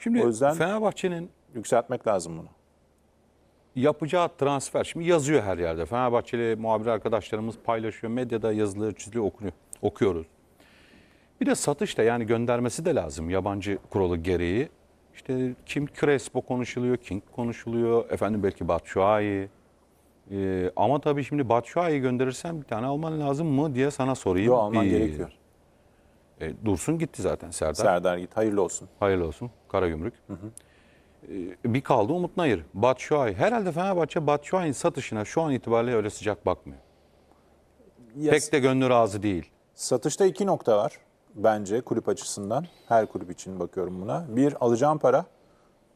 Şimdi o yüzden Fenerbahçe'nin yükseltmek lazım bunu. yapacağı transfer şimdi yazıyor her yerde. Fenerbahçeli muhabir arkadaşlarımız paylaşıyor. Medyada yazılıyor, çiziliyor, okunuyor. Okuyoruz. Bir de satışta yani göndermesi de lazım yabancı kuralı gereği. İşte kim Crespo konuşuluyor, King konuşuluyor, efendim belki Batshuayi. Ee, ama tabii şimdi Batshuayi'yi gönderirsen bir tane alman lazım mı diye sana sorayım. Yo alman Bir- gerekiyor. E, Dursun gitti zaten Serdar. Serdar git hayırlı olsun. Hayırlı olsun. Karagümrük. Ee, bir kaldı Umut Nayır. Batshuayi. Herhalde Fenerbahçe Batshuayi'nin satışına şu an itibariyle öyle sıcak bakmıyor. Ya, Pek de gönlü razı değil. Satışta iki nokta var bence kulüp açısından. Her kulüp için bakıyorum buna. Bir, alacağım para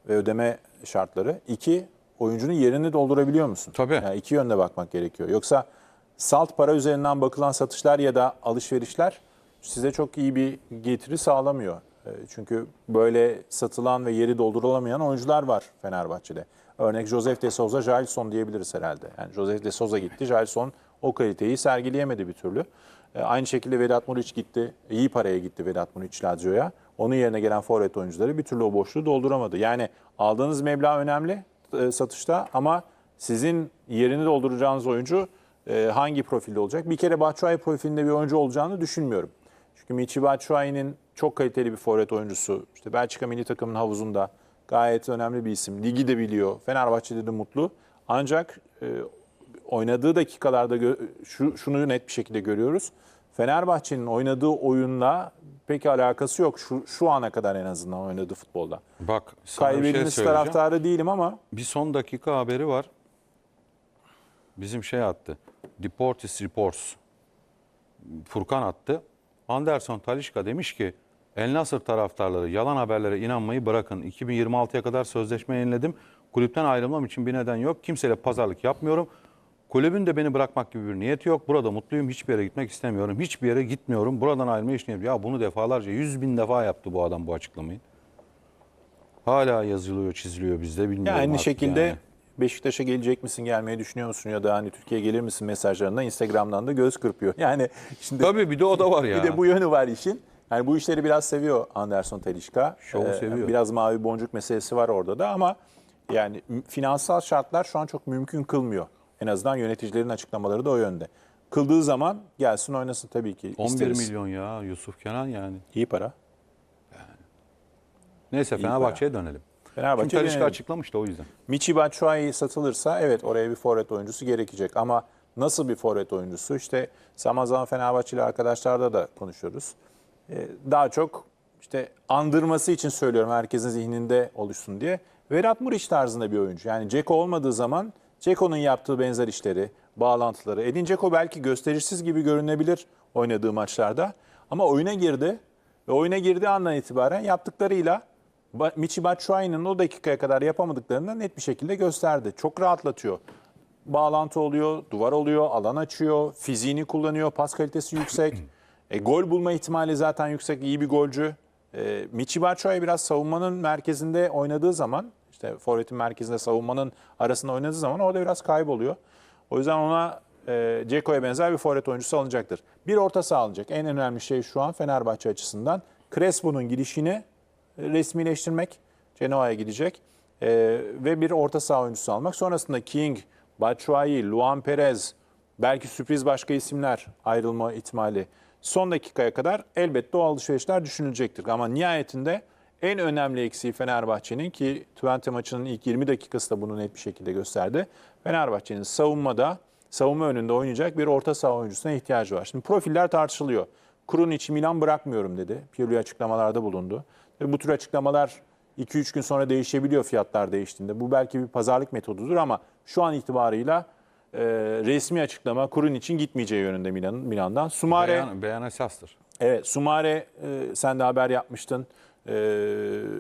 ve ödeme şartları. İki, oyuncunun yerini doldurabiliyor musun? Tabii. Yani iki yönde bakmak gerekiyor. Yoksa salt para üzerinden bakılan satışlar ya da alışverişler size çok iyi bir getiri sağlamıyor. E, Çünkü böyle satılan ve yeri doldurulamayan oyuncular var Fenerbahçe'de. Örnek Josef de Souza, Jailson diyebiliriz herhalde. Yani Josef de Souza gitti, Jailson o kaliteyi sergileyemedi bir türlü. E, Aynı şekilde Vedat Muriç gitti. İyi paraya gitti Vedat Muriç Lazio'ya. Onun yerine gelen forvet oyuncuları bir türlü o boşluğu dolduramadı. Yani aldığınız meblağ önemli e, satışta ama sizin yerini dolduracağınız oyuncu hangi profilde olacak? Bir kere Batshuayi profilinde bir oyuncu olacağını düşünmüyorum. Çünkü Michi Batshuayi'nin çok kaliteli bir forvet oyuncusu. İşte Belçika milli takımının havuzunda gayet önemli bir isim. Ligi de biliyor. Fenerbahçe'de de mutlu. Ancak e, oynadığı dakikalarda şu, şunu net bir şekilde görüyoruz. Fenerbahçe'nin oynadığı oyunla pek alakası yok şu, şu ana kadar en azından oynadığı futbolda. Bak bir şey taraftarı değilim ama Bir son dakika haberi var. Bizim şey attı. Deportes Reports. Furkan attı. Anderson Talişka demiş ki El Nasır taraftarları yalan haberlere inanmayı bırakın. 2026'ya kadar sözleşme yeniledim. Kulüpten ayrılmam için bir neden yok. Kimseyle pazarlık yapmıyorum. Kulübün de beni bırakmak gibi bir niyeti yok. Burada mutluyum. Hiçbir yere gitmek istemiyorum. Hiçbir yere gitmiyorum. Buradan ayrılmayı düşünüyorum. Ya bunu defalarca, yüz bin defa yaptı bu adam bu açıklamayı. Hala yazılıyor, çiziliyor bizde bilmiyorum yani aynı şekilde yani. Beşiktaş'a gelecek misin, gelmeyi düşünüyor musun ya da hani Türkiye'ye gelir misin mesajlarında Instagram'dan da göz kırpıyor. Yani şimdi Tabii bir de o da var ya. Bir de bu yönü var işin. Yani bu işleri biraz seviyor Anderson Telişka. Şovu seviyor. Biraz mavi boncuk meselesi var orada da ama yani finansal şartlar şu an çok mümkün kılmıyor. En azından yöneticilerin açıklamaları da o yönde. Kıldığı zaman gelsin oynasın tabii ki. 11 isteriz. milyon ya Yusuf Kenan yani. İyi para. Neyse Fenerbahçe'ye dönelim. Fenerbahçe Çünkü Talişka açıklamıştı o yüzden. Michi Batshuayi satılırsa evet oraya bir forvet oyuncusu gerekecek ama nasıl bir forvet oyuncusu? İşte zaman zaman Fenerbahçeli arkadaşlarla da konuşuyoruz. Ee, daha çok işte andırması için söylüyorum herkesin zihninde oluşsun diye. Vedat Muriç tarzında bir oyuncu. Yani Ceko olmadığı zaman Ceko'nun yaptığı benzer işleri, bağlantıları. Edin Dzeko belki gösterişsiz gibi görünebilir oynadığı maçlarda. Ama oyuna girdi ve oyuna girdiği andan itibaren yaptıklarıyla Michi Batshuayi'nin o dakikaya kadar yapamadıklarını net bir şekilde gösterdi. Çok rahatlatıyor. Bağlantı oluyor, duvar oluyor, alan açıyor, fiziğini kullanıyor, pas kalitesi yüksek. E, gol bulma ihtimali zaten yüksek, iyi bir golcü. E, Michi Batshuayi biraz savunmanın merkezinde oynadığı zaman, işte forvetin merkezinde savunmanın arasında oynadığı zaman orada biraz kayboluyor. O yüzden ona e, Ceko'ya benzer bir forvet oyuncusu alınacaktır. Bir orta saha alınacak. En önemli şey şu an Fenerbahçe açısından Crespo'nun gidişini resmileştirmek. Genoa'ya gidecek. Ee, ve bir orta saha oyuncusu almak. Sonrasında King, Batshuayi, Luan Perez, belki sürpriz başka isimler ayrılma ihtimali. Son dakikaya kadar elbette o alışverişler düşünülecektir. Ama nihayetinde en önemli eksiği Fenerbahçe'nin ki Twente maçının ilk 20 dakikası da bunu net bir şekilde gösterdi. Fenerbahçe'nin savunmada, savunma önünde oynayacak bir orta saha oyuncusuna ihtiyacı var. Şimdi profiller tartışılıyor. Kurun içi Milan bırakmıyorum dedi. Pirlo açıklamalarda bulundu. Ve bu tür açıklamalar 2-3 gün sonra değişebiliyor fiyatlar değiştiğinde. Bu belki bir pazarlık metodudur ama şu an itibarıyla e, resmi açıklama kurun için gitmeyeceği yönünde Milan, Milan'dan. Sumare Beyan, beyan esastır. Evet, Sumare e, sen de haber yapmıştın. E,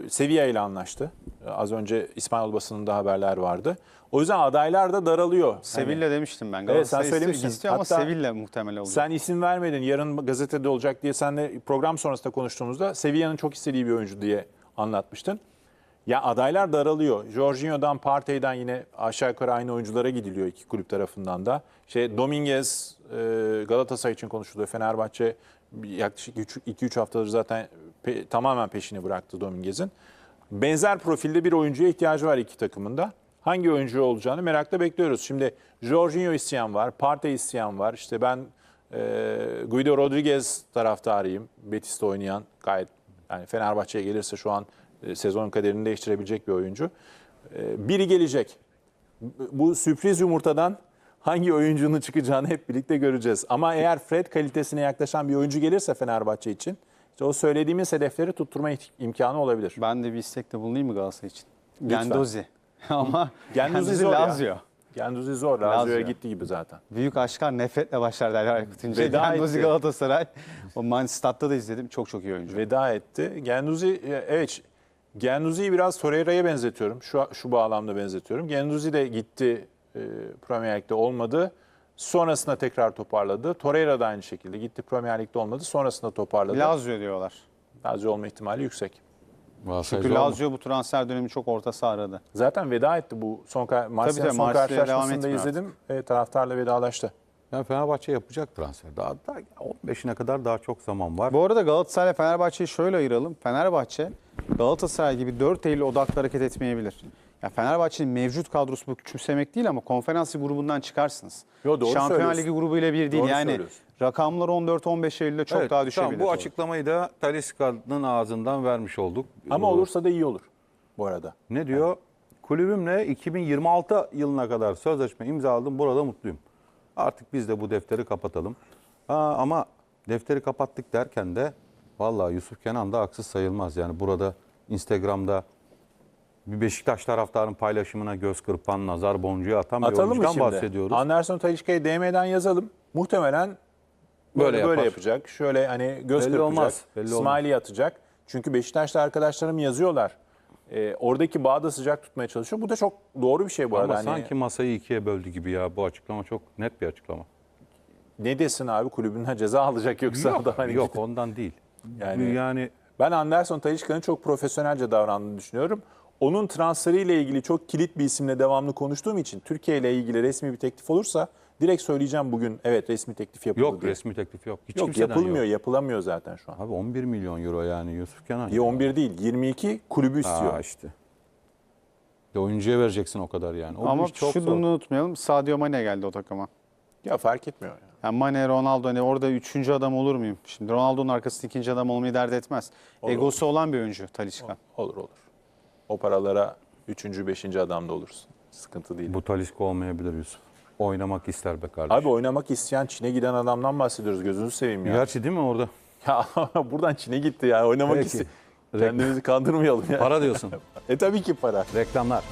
Sevilla ile anlaştı. E, az önce İspanyol basınında haberler vardı. O yüzden adaylar da daralıyor. Sevilla demiştim ben. Evet, Galatasaray sen söylemiştin. istiyor ama Hatta Sevilla muhtemel olacak. Sen isim vermedin. Yarın gazetede olacak diye senle program sonrasında konuştuğumuzda Sevilla'nın çok istediği bir oyuncu diye anlatmıştın. Ya adaylar daralıyor. Jorginho'dan, Partey'den yine aşağı yukarı aynı oyunculara gidiliyor iki kulüp tarafından da. Şey Dominguez e, Galatasaray için konuşuluyor. Fenerbahçe yaklaşık 2-3 haftadır zaten pe- tamamen peşini bıraktı Dominguez'in. Benzer profilde bir oyuncuya ihtiyacı var iki takımında. Hangi oyuncu olacağını merakla bekliyoruz. Şimdi Jorginho isteyen var, Partey isteyen var. İşte ben e, Guido Rodriguez taraftarıyım. Betis'te oynayan gayet yani Fenerbahçe'ye gelirse şu an e, sezon kaderini değiştirebilecek bir oyuncu. E, biri gelecek. Bu sürpriz yumurtadan hangi oyuncunun çıkacağını hep birlikte göreceğiz. Ama eğer Fred kalitesine yaklaşan bir oyuncu gelirse Fenerbahçe için işte o söylediğimiz hedefleri tutturma imkanı olabilir. Ben de bir istekte bulunayım mı Galatasaray için? Lütfen. Gendozi. Ama Genduzi Gendozi zor ya. Lazio. Genduzi zor. Lazio'ya Lazio. gitti gibi zaten. Büyük aşklar nefretle başlar derler Aykut İnce. Veda Gendozi etti. Galatasaray. O Man Stad'da da izledim. Çok çok iyi oyuncu. Veda etti. Genduzi e, evet Genduzi'yi biraz Torreira'ya benzetiyorum. Şu şu bağlamda benzetiyorum. Genduzi de gitti e, Premier Lig'de olmadı. Sonrasında tekrar toparladı. Torreira da aynı şekilde gitti Premier Lig'de olmadı. Sonrasında toparladı. Lazio diyorlar. Lazio olma ihtimali yüksek. Galatasaray Çünkü? Lazio bu transfer dönemi çok orta saha aradı. Zaten veda etti bu son Marsilya'nın tabii, son Marsilya'ya devam karşılaşmasında izledim. E, taraftarla vedalaştı. Yani Fenerbahçe yapacak transfer. Daha, daha 15'ine kadar daha çok zaman var. Bu arada Galatasaray Fenerbahçe'yi şöyle ayıralım. Fenerbahçe Galatasaray gibi 4 Eylül odaklı hareket etmeyebilir. Ya Fenerbahçe'nin mevcut kadrosu bu küçümsemek değil ama konferans grubundan çıkarsınız. Yo, doğru Şampiyonlar. Ligi grubuyla bir değil. Doğru yani rakamlar 14-15 Eylül'de çok Evet, daha tamam, düşebilir. bu açıklamayı da Talisca'nın ağzından vermiş olduk. Ama Ee, olursa da iyi olur bu arada. Ne diyor? Kulübümle 2026 yılına kadar sözleşme imzaladım. Burada mutluyum. Artık biz de bu defteri kapatalım. Aa, ama defteri kapattık derken de vallahi Yusuf Kenan da haksız sayılmaz. Yani burada Instagram'da bir Beşiktaş taraftarın paylaşımına göz kırpan, nazar boncuğu atan bir Atalım mı oyuncudan şimdi? bahsediyoruz. Anderson Talişka'yı DM'den yazalım. Muhtemelen böyle, Böyle böyle, yapar. yapacak. Şöyle hani göz Belli kırpacak. olmaz, belli olmaz. Smiley atacak. Çünkü Beşiktaş'ta arkadaşlarım yazıyorlar. Ee, oradaki bağı da sıcak tutmaya çalışıyor. Bu da çok doğru bir şey bu Ama arada. Hani sanki masayı ikiye böldü gibi ya. Bu açıklama çok net bir açıklama. ne desin abi kulübünden ceza alacak yoksa Yok, da hani yok ondan değil. Yani- Yani, yani Ben Anderson Talişka'nın çok profesyonelce davrandığını düşünüyorum. Onun transferiyle ilgili çok kilit bir isimle devamlı konuştuğum için Türkiye ile ilgili resmi bir teklif olursa direkt söyleyeceğim bugün evet resmi teklif yapıldı yok diye. resmi teklif yok. Hiç Yok yapılmıyor, yok. yapılamıyor zaten şu an. Abi 11 milyon euro yani Yusuf Kenan. Ya 11 değil, 22 kulübü istiyor. Aa işte. De oyuncuya vereceksin o kadar yani. O Ama çok şunu zor. unutmayalım. Sadio Mane geldi o takıma. Ya fark etmiyor. ya. Yani Mane, Ronaldo hani orada üçüncü adam olur muyum? Şimdi Ronaldo'nun arkasında ikinci adam olmayı dert etmez. Egosu olan bir oyuncu Talişka. Olur olur. O paralara 3. 5. adamda olursun. Sıkıntı değil. Bu Talisca olmayabilir Yusuf. Oynamak ister be kardeşim. Abi oynamak isteyen Çin'e giden adamdan bahsediyoruz. Gözünüzü seveyim ya. Gerçi değil mi orada? Ya buradan Çin'e gitti ya. Oynamak Peki. istiyor. Kendimizi kandırmayalım ya. Para diyorsun. E tabii ki para. Reklamlar.